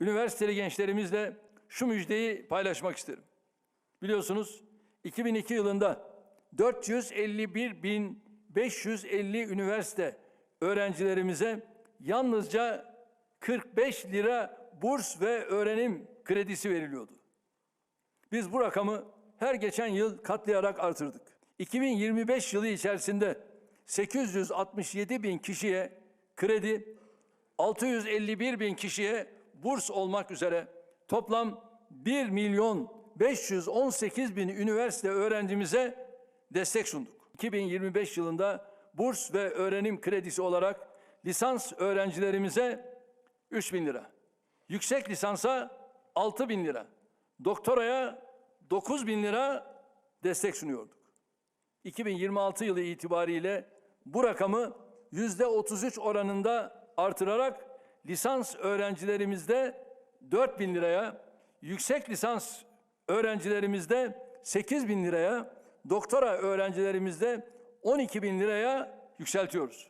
üniversiteli gençlerimizle şu müjdeyi paylaşmak isterim. Biliyorsunuz 2002 yılında 451.550 üniversite öğrencilerimize yalnızca 45 lira burs ve öğrenim kredisi veriliyordu. Biz bu rakamı her geçen yıl katlayarak artırdık. 2025 yılı içerisinde 867 bin kişiye kredi, 651 bin kişiye burs olmak üzere toplam 1 milyon 518 bin üniversite öğrencimize destek sunduk. 2025 yılında burs ve öğrenim kredisi olarak lisans öğrencilerimize 3 bin lira, yüksek lisansa 6 bin lira, doktoraya 9 bin lira destek sunuyorduk. 2026 yılı itibariyle bu rakamı yüzde 33 oranında artırarak lisans öğrencilerimizde 4 bin liraya, yüksek lisans öğrencilerimizde 8 bin liraya, doktora öğrencilerimizde 12 bin liraya yükseltiyoruz.